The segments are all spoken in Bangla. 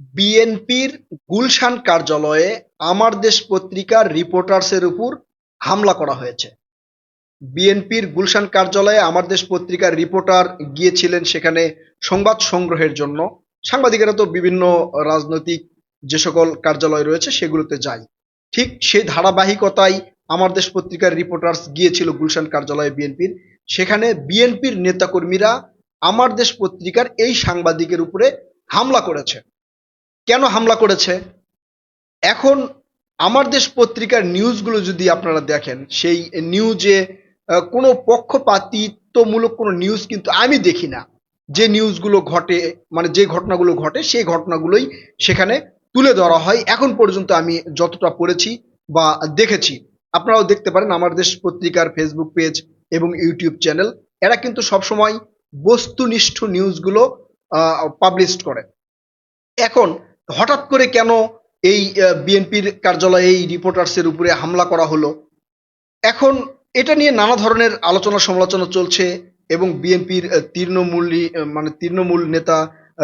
বিএনপির গুলশান কার্যালয়ে আমার দেশ পত্রিকার রিপোর্টার্সের উপর হামলা করা হয়েছে। বিএনপির গুলশান কার্যালয়ে আমার দেশ পত্রিকার রিপোর্টার গিয়েছিলেন সেখানে সংবাদ সংগ্রহের জন্য। সাংবাদিকেরা তো বিভিন্ন রাজনৈতিক যে সকল কার্যালয় রয়েছে সেগুলোতে যায়। ঠিক সেই ধারাবাহিকতায় আমার দেশ পত্রিকার রিপোর্টার্স গিয়েছিল গুলশান কার্যালয়ে বিএনপির। সেখানে বিএনপির নেতাকর্মীরা আমার দেশ পত্রিকার এই সাংবাদিকের উপরে হামলা করেছে। কেন হামলা করেছে? এখন আমার দেশ পত্রিকার নিউজগুলো যদি আপনারা দেখেন, সেই নিউজে কোনো পক্ষপাতিত্বমূলক কোনো নিউজ কিন্তু আমি দেখি না। যে নিউজগুলো ঘটে মানে যে ঘটনাগুলো ঘটে, সেই ঘটনাগুলোই সেখানে তুলে ধরা হয়। এখন পর্যন্ত আমি যতটা পড়েছি বা দেখেছি, আপনারাও দেখতে পারেন আমার দেশ পত্রিকার ফেসবুক পেজ এবং ইউটিউব চ্যানেল এরা কিন্তু সবসময় বস্তুনিষ্ঠ নিউজগুলো পাবলিশ করে। এখন হঠাৎ করে কেন এই বিএনপির কার্যালয়ে এই রিপোর্টার্সের উপরে হামলা করা হলো? এখন এটা নিয়ে নানা ধরনের আলোচনা সমালোচনা চলছে এবং বিএনপির তৃণমূলী মানে তৃণমূল নেতা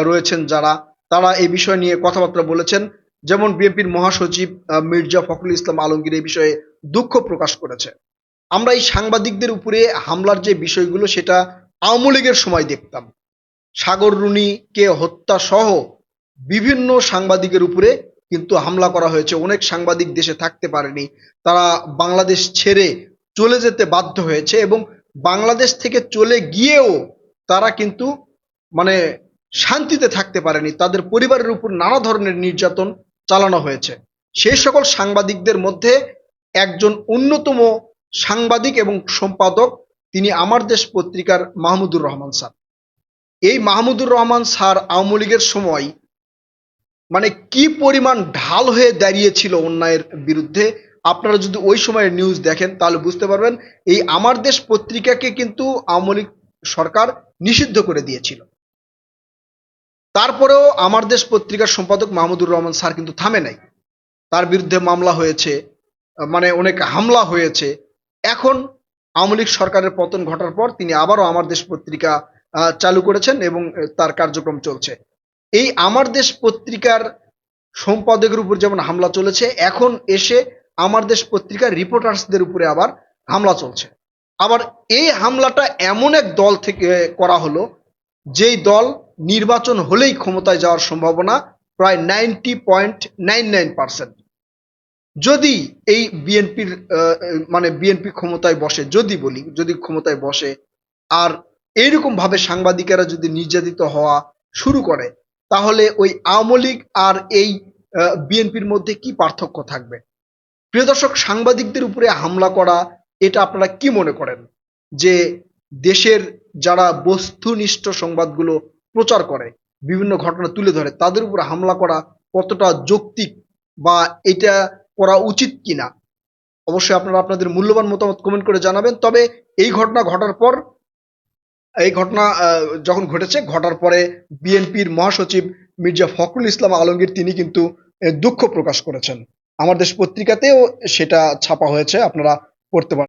রয়েছেন যারা, তারা এই বিষয় নিয়ে কথাবার্তা বলেছেন। যেমন বিএনপির মহাসচিব মির্জা ফখরুল ইসলাম আলমগীর এই বিষয়ে দুঃখ প্রকাশ করেছে। আমরা এই সাংবাদিকদের উপরে হামলার যে বিষয়গুলো, সেটা আওয়ামী লীগের সময় দেখতাম। সাগর রুনিকে হত্যা সহ বিভিন্ন সাংবাদিকের উপরে কিন্তু হামলা করা হয়েছে। অনেক সাংবাদিক দেশে থাকতে পারেনি। তারা বাংলাদেশ ছেড়ে চলে যেতে বাধ্য হয়েছে এবং বাংলাদেশ থেকে চলে গিয়েও তারা কিন্তু মানে শান্তিতে থাকতে পারেনি। তাদের পরিবারের উপর নানা ধরনের নির্যাতন চালানো হয়েছে। সেই সকল সাংবাদিকদের মধ্যে একজন অন্যতম সাংবাদিক এবং সম্পাদক তিনি আমার দেশ পত্রিকার মাহমুদুর রহমান স্যার। এই মাহমুদুর রহমান স্যার আওয়ামী লীগের সময় মানে কি পরিমাণ ঢাল হয়ে দাঁড়িয়েছিল অন্যায়ের বিরুদ্ধে? আপনারা যদি ওই সময়ের নিউজ দেখেন, তাহলে বুঝতে পারবেন এই আমার দেশ পত্রিকাকে কিন্তু আওয়ামী লীগ সরকার নিষিদ্ধ করে দিয়েছিল। তারপরেও আমার দেশ পত্রিকার সম্পাদক মাহমুদুর রহমান স্যার কিন্তু থামে নাই। তার বিরুদ্ধে মামলা হয়েছে মানে অনেক হামলা হয়েছে। এখন আওয়ামী লীগ সরকারের পতন ঘটার পর তিনি আবারও আমার দেশ পত্রিকা চালু করেছেন এবং তার কার্যক্রম চলছে। এই আমার দেশ পত্রিকার সম্পাদকের উপর যেমন হামলা চলেছে, এখন এসে আমার দেশ পত্রিকার রিপোর্টার্সদের উপরে আবার হামলা চলছে। আবার এই হামলাটা এমন এক দল থেকে করা হলো, যেই দল নির্বাচন হলেই ক্ষমতায় যাওয়ার সম্ভাবনা প্রায় ninety point nine nine percent যদি এই বিএনপির মানে বিএনপি ক্ষমতায় বসে, যদি বলি, যদি ক্ষমতায় বসে, আর এইরকম ভাবে সাংবাদিকেরা যদি নির্যাতিত হওয়া শুরু করে তাহলে ওই আওয়ামী লীগ আর এই বিএনপির মধ্যে কি পার্থক্য থাকবে? প্রিয় দর্শক, সাংবাদিকদের উপরে হামলা করা, এটা আপনারা কি মনে করেন? যে দেশের যারা বস্তুনিষ্ঠ সংবাদগুলো প্রচার করে, বিভিন্ন ঘটনা তুলে ধরে, তাদের উপর হামলা করা কতটা যৌক্তিক বা এটা করা উচিত কিনা? অবশ্যই আপনারা আপনাদের মূল্যবান মতামত কমেন্ট করে জানাবেন। তবে এই ঘটনা ঘটার পর এই ঘটনা যখন ঘটেছে, ঘটার পরে বিএনপির মহাসচিব মির্জা ফখরুল ইসলাম আলমগীর তিনি কিন্তু দুঃখ প্রকাশ করেছেন। আমার দেশ পত্রিকাতেও সেটা ছাপা হয়েছে, আপনারা পড়তে পারেন।